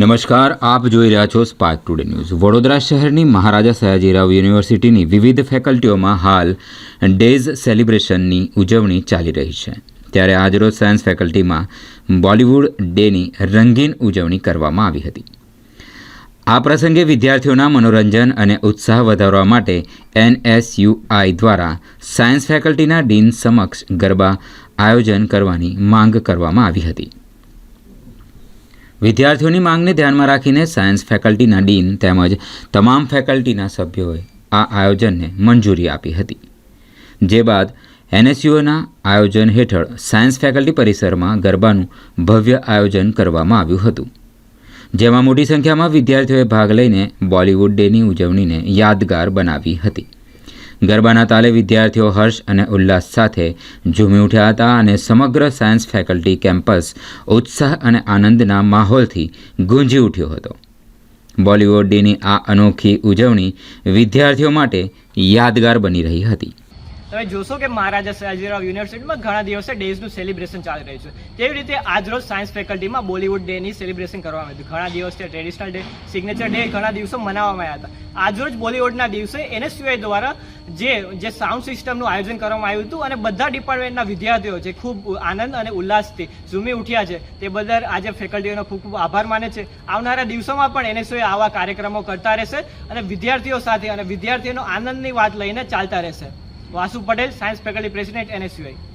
નમસ્કાર, આપ જોઈ રહ્યા છો સ્પાર્ક ટુડે ન્યૂઝ વડોદરા શહેરની મહારાજા સયાજીરાવ યુનિવર્સિટીની વિવિધ ફેકલ્ટીઓમાં હાલ ડેઝ સેલિબ્રેશનની ઉજવણી ચાલી રહી છે. ત્યારે આજરોજ સાયન્સ ફેકલ્ટીમાં બોલિવૂડ ડેની રંગીન ઉજવણી કરવામાં આવી હતી. આ પ્રસંગે વિદ્યાર્થીઓના મનોરંજન અને ઉત્સાહ વધારવા માટે એનએસયુઆઈ દ્વારા સાયન્સ ફેકલ્ટીના ડીન સમક્ષ ગરબા આયોજન કરવાની માંગ કરવામાં આવી હતી. વિદ્યાર્થીઓની માંગને ધ્યાનમાં રાખીને સાયન્સ ફેકલ્ટીના ડીન તેમજ તમામ ફેકલ્ટીના સભ્યોએ આ આયોજનને મંજૂરી આપી હતી. જે બાદ એનએસયુઓના આયોજન હેઠળ સાયન્સ ફેકલ્ટી પરિસરમાં ગરબાનું ભવ્ય આયોજન કરવામાં આવ્યું હતું. જેમાં મોટી સંખ્યામાં વિદ્યાર્થીઓએ ભાગ લઈને બોલિવૂડ ડેની ઉજવણીને યાદગાર બનાવી હતી. ગરબાના તાલે વિદ્યાર્થીઓ હર્ષ અને ઉલ્લાસ સાથે ઝૂમી ઉઠ્યા હતા અને સમગ્ર સાયન્સ ફેકલ્ટી કેમ્પસ ઉત્સાહ અને આનંદના માહોલથી ગુંજી ઉઠ્યો હતો. બોલિવૂડ ડેની આ અનોખી ઉજવણી વિદ્યાર્થીઓ માટે યાદગાર બની રહી હતી. તમે જોશો કે મહારાજા સયાજીરાવ યુનિવર્સિટીમાં ઘણા દિવસે ડેઝનું સેલિબ્રેશન ચાલી રહ્યું છે. તેવી રીતે આજરોજ સાયન્સ ફેકલ્ટીમાં બોલિવૂડ ડેની સેલિબ્રેશન કરવામાં આવ્યું ઘણા દિવસથી ટ્રેડિશનલ ડે સિગ્નેચર ડે ઘણા દિવસો મનાવવામાં આવ્યા હતા. આજરોજ બોલિવૂડના દિવસે એનએસયુઆઈ દ્વારા જે જે સાઉન્ડ સિસ્ટમનું આયોજન કરવામાં આવ્યું હતું અને બધા ડિપાર્ટમેન્ટના વિદ્યાર્થીઓ જે ખૂબ આનંદ અને ઉલ્લાસથી ઝૂમી ઉઠ્યા છે, તે બદલ આજે ફેકલ્ટીઓનો ખૂબ ખૂબ આભાર માને છે. આવનારા દિવસોમાં પણ એનએસયુઆઈ આવા કાર્યક્રમો કરતા રહેશે અને વિદ્યાર્થીઓ સાથે અને વિદ્યાર્થીઓનો આનંદની વાત લઈને ચાલતા રહેશે. Vasu Patel science faculty president NSUI.